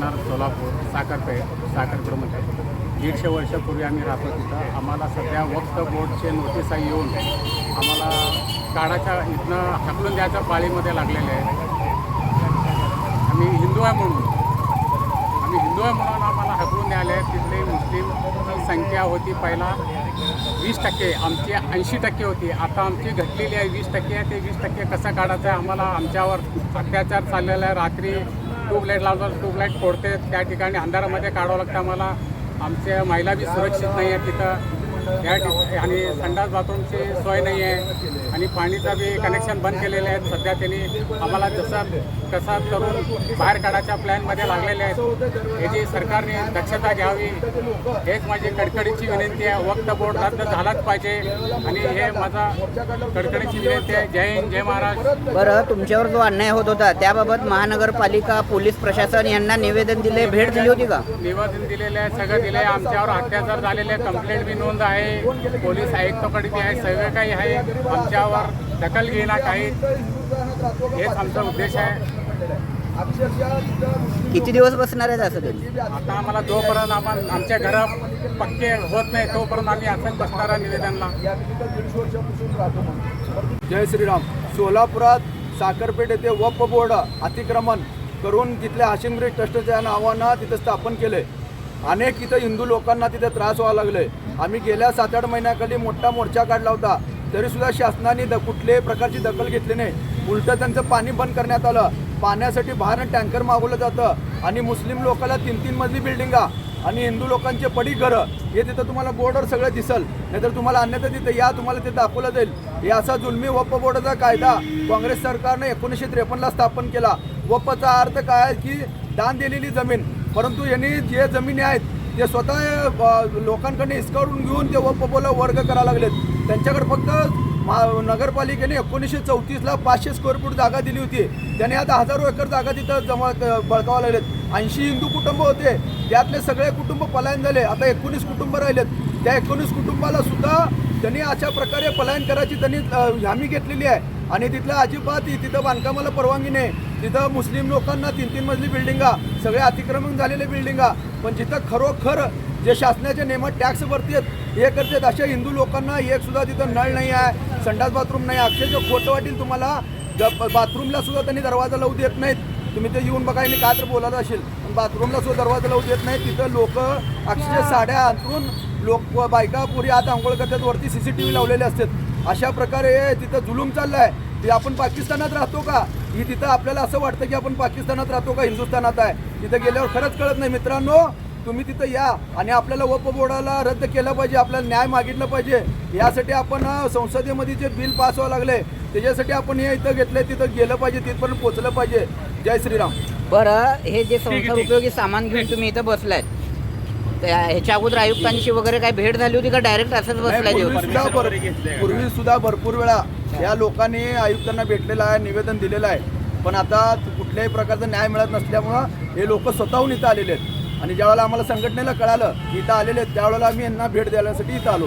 राहणार सोलापूर साखरपेठ साखरपेठमध्ये दीडशे वर्षापूर्वी आम्ही राहतो तिथं. आम्हाला सध्या वक्त बोर्डचे नोटिसा येऊन. आम्हाला काळाच्या इथनं हाकलून द्यायच्या पाळीमध्ये लागलेले आहे. आम्ही हिंदू आहे म्हणून. आम्ही हिंदू आहे म्हणून आम्हाला हाकलून द्यायला आहे. तिथली मुस्लिम संख्या होती पहिला वीस टक्के आमची ऐंशी टक्के होती. आता आमची घटलेली आहे वीस टक्के. आहे ते वीस टक्के कसं काढायचं आहे? आम्हाला आमच्यावर अत्याचार चाललेला आहे. रात्री ट्यूबलाईट लावतात ट्यूबलाईट फोडते त्या ठिकाणी अंधारामध्ये काढावं लागतं आम्हाला. आमच्या महिला बी सुरक्षित नाही आहे तिथं. ठिकाणी आणि संडास बाथरूमची सोय नाही आहे. आणि पाणीचा बी कनेक्शन बंद केलेले आहेत. सध्या त्यांनी आम्हाला जसा कसा करून बाहेर काढायच्या प्लॅनमध्ये लागलेले आहेत. याची सरकारने दक्षता घ्यावी हेच माझी कडकडीची विनंती आहे. वक्त बोर्ड रद्द झालाच पाहिजे. आणि हे माझा कडकडीची विनंती आहे. जय हिंद जय महाराष्ट्र. बरं तुमच्यावर जो अन्याय होत होता त्याबाबत महानगरपालिका पोलीस प्रशासन यांना निवेदन दिले भेट दिली होती का? निवेदन दिलेले आहे सगळं दिले आहे आमच्यावर अत्याचार झालेले कंप्लेंट बी नोंद आहे. पोलीस आयुक्ताकडे बी आहे सगळं काही आहे. आमच्यावर दखल घेणार काही हेच आमचा उद्देश आहे. किती दिवस बसणार आहेत असं तुम्ही आता आम्हाला जोपर्यंत आपण आमच्या घरं पक्के होत नाही तोपर्यंत आम्ही असंच बसणार आहे निवेदनला. जय श्रीराम. सोलापुरात साखरपेठ येथे वप बोर्ड अतिक्रमण करून तिथल्या हाशिंगरी ट्रस्टच्या नावानं तिथं स्थापन केले अनेक इथं हिंदू लोकांना तिथे त्रास व्हावा लागले. आम्ही गेल्या सात आठ महिन्याखाली मोठा मोर्चा काढला होता. तरीसुद्धा शासनाने द कुठल्याही प्रकारची दखल घेतली नाही. उलटं त्यांचं पाणी बंद करण्यात आलं. पाण्यासाठी बाहेर टँकर मागवलं जातं. आणि मुस्लिम लोकांना तीन तीन मजली बिल्डिंगा आणि हिंदू लोकांचे पडी घरं हे तिथं तुम्हाला बोर्डवर सगळं दिसल. नाहीतर तुम्हाला अन्यथा तिथं या तुम्हाला ते दाखवलं जाईल. हे असा जुलमी वप बोर्डाचा कायदा काँग्रेस सरकारने एकोणीसशे त्रेपन्नला स्थापन केला. वपचा अर्थ काय आहे की दान दिलेली जमीन परंतु यांनी जे जमिनी आहेत ते स्वतः लोकांकडे हिसकावून घेऊन ते वप्पला वर्ग करायला लागलेत. त्यांच्याकडे फक्त मा नगरपालिकेने एकोणीसशे चौतीसला पाचशे स्क्वेअर फूट जागा दिली होती. त्याने आता हजारो एकर जागा तिथं जमा बळकावा लागलेत. ऐंशी हिंदू कुटुंब होते. त्यातले सगळे कुटुंब पलायन झाले. आता एकोणीस कुटुंब राहिलेत. त्या एकोणीस कुटुंबाला सुद्धा त्यांनी अशा प्रकारे पलायन करायची त्यांनी हमी घेतलेली आहे. आणि तिथलं अजिबात तिथं बांधकामाला परवानगी नाही. तिथं मुस्लिम लोकांना तीन तीन मजली बिल्डिंगा सगळे अतिक्रमण झालेले बिल्डिंगा पण जिथं खरोखर जे शासनाच्या नियमात टॅक्स भरतात हे करतात अशा हिंदू लोकांना एक सुद्धा तिथं नळ नाही आहे संडास बाथरूम नाही अक्षरशः खोटं वाटेल तुम्हाला बाथरूमला सुद्धा त्यांनी दरवाजा लावू देत नाहीत. तुम्ही ते येऊन बघा काय तर बोलायला असेल. पण बाथरूमला सुद्धा दरवाजा लावू देत नाही तिथं लोक अक्षरशः साड्या अंतरून लोक बायका पुरी आत आंघोळ करतात. वरती सी सी टी व्ही लावलेले असतात. अशा प्रकारे तिथं जुलूम चाललाय. ते आपण पाकिस्तानात राहतो का? ही तिथं आपल्याला असं वाटतं की आपण पाकिस्तानात राहतो का हिंदुस्थानात आहे. तिथं गेल्यावर खरंच कळत नाही. मित्रांनो तुम्ही तिथं या आणि आपल्याला वप बोर्डाला रद्द केलं पाहिजे आपल्याला न्याय मागितलं पाहिजे. यासाठी आपण संसदेमध्ये जे बिल पास व्हावं लागले त्याच्यासाठी आपण हे इथं घेतलंय तिथं गेलं पाहिजे तिथपर्यंत पोहोचलं पाहिजे. जय श्रीराम. बरं हे जे संसार उपयोगी सामान घेऊन तुम्ही इथं बसलायत. त्या- ह्याच्या अगोदर आयुक्तांची वगैरे काय भेट झाली होती का? डायरेक्ट असंच भर- पूर्वी सुद्धा भरपूर वेळा या लोकांनी आयुक्तांना भेटलेलं आहे निवेदन दिलेलं आहे. पण आता कुठल्याही प्रकारचा न्याय मिळत नसल्यामुळं हे लोक स्वतःहून इथं आलेले आहेत. आणि ज्यावेळेला आम्हाला संघटनेला कळालं की इथं आलेले आहेत त्यावेळेला आम्ही यांना भेट द्यायसाठी इथं आलो